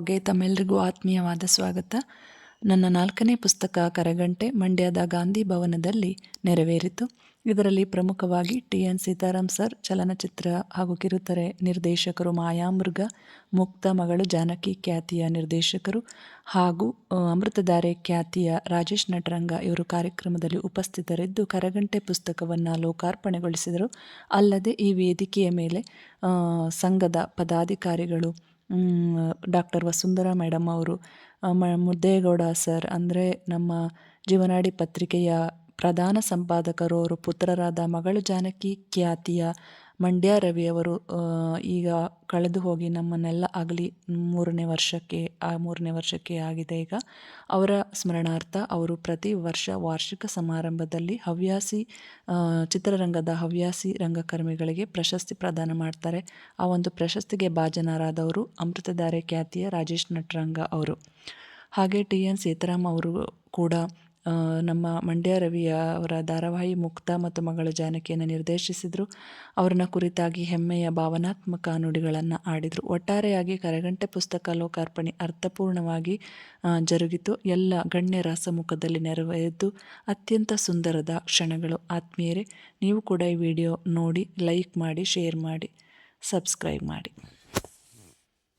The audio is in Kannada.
ಗೆ ತಮ್ಮೆಲ್ಲರಿಗೂ ಆತ್ಮೀಯವಾದ ಸ್ವಾಗತ. ನನ್ನ ನಾಲ್ಕನೇ ಪುಸ್ತಕ ಕರಗಂಟೆ ಮಂಡ್ಯದ ಗಾಂಧಿ ಭವನದಲ್ಲಿ ನೆರವೇರಿತು. ಇದರಲ್ಲಿ ಪ್ರಮುಖವಾಗಿ ಟಿ. ಎನ್. ಸೀತಾರಾಮ್ ಸರ್, ಚಲನಚಿತ್ರ ಹಾಗೂ ಕಿರುತೆರೆ ನಿರ್ದೇಶಕರು ಮಾಯಾಮೃಗ ಮುಕ್ತ ಮಗಳು ಜಾನಕಿ ಖ್ಯಾತಿಯ ನಿರ್ದೇಶಕರು ಹಾಗೂ ಅಮೃತಧಾರೆ ಖ್ಯಾತಿಯ ರಾಜೇಶ್ ನಟರಂಗ ಇವರು ಕಾರ್ಯಕ್ರಮದಲ್ಲಿ ಉಪಸ್ಥಿತರಿದ್ದು ಕರಗಂಟೆ ಪುಸ್ತಕವನ್ನು ಲೋಕಾರ್ಪಣೆಗೊಳಿಸಿದರು. ಅಲ್ಲದೆ ಈ ವೇದಿಕೆಯ ಮೇಲೆ ಸಂಘದ ಪದಾಧಿಕಾರಿಗಳು ಡಾಕ್ಟರ್ ವಸುಂಧರಾ ಮೇಡಮ್ ಅವರು ಮುದ್ದೇಗೌಡ ಸರ್, ಅಂದರೆ ನಮ್ಮ ಜೀವನಾಡಿ ಪತ್ರಿಕೆಯ ಪ್ರಧಾನ ಸಂಪಾದಕರು ಅವರು, ಪುತ್ರರಾದ ಮಗಳು ಜಾನಕಿ ಖ್ಯಾತಿಯ ಮಂಡ್ಯ ರವಿಯವರು ಈಗ ಕಳೆದು ಹೋಗಿ ನಮ್ಮನ್ನೆಲ್ಲ ಆಗಲಿ ಮೂರನೇ ವರ್ಷಕ್ಕೆ, ಆ ಮೂರನೇ ವರ್ಷಕ್ಕೆ ಆಗಿದೆ ಈಗ. ಅವರ ಸ್ಮರಣಾರ್ಥ ಅವರು ಪ್ರತಿ ವರ್ಷ ವಾರ್ಷಿಕ ಸಮಾರಂಭದಲ್ಲಿ ಹವ್ಯಾಸಿ ಚಿತ್ರರಂಗದ ಹವ್ಯಾಸಿ ರಂಗಕರ್ಮಿಗಳಿಗೆ ಪ್ರಶಸ್ತಿ ಪ್ರದಾನ ಮಾಡ್ತಾರೆ. ಆ ಒಂದು ಪ್ರಶಸ್ತಿಗೆ ಭಾಜನರಾದವರು ಅಮೃತಧಾರೆ ಖ್ಯಾತಿಯ ರಾಜೇಶ್ ನಟರಂಗ ಅವರು. ಹಾಗೆ ಟಿ ಎನ್ ಸೀತಾರಾಮ್ ಅವರು ಕೂಡ ನಮ್ಮ ಮಂಡ್ಯ ರವಿಯ ಅವರ ಧಾರಾವಾಹಿ ಮುಕ್ತ ಮತ್ತು ಮಗಳ ಜಾನಕಿಯನ್ನು ನಿರ್ದೇಶಿಸಿದರು. ಅವರನ್ನ ಕುರಿತಾಗಿ ಹೆಮ್ಮೆಯ ಭಾವನಾತ್ಮಕ ನುಡಿಗಳನ್ನು ಆಡಿದರು. ಒಟ್ಟಾರೆಯಾಗಿ ಕರಗಂಟೆ ಪುಸ್ತಕ ಲೋಕಾರ್ಪಣೆ ಅರ್ಥಪೂರ್ಣವಾಗಿ ಜರುಗಿತು. ಎಲ್ಲ ಗಣ್ಯರ ಸಮ್ಮುಖದಲ್ಲಿ ನೆರವೇರಿದ್ದು. ಅತ್ಯಂತ ಸುಂದರದ ಕ್ಷಣಗಳು. ಆತ್ಮೀಯರೇ, ನೀವು ಕೂಡ ಈ ವಿಡಿಯೋ ನೋಡಿ, ಲೈಕ್ ಮಾಡಿ, ಶೇರ್ ಮಾಡಿ, ಸಬ್ಸ್ಕ್ರೈಬ್ ಮಾಡಿ.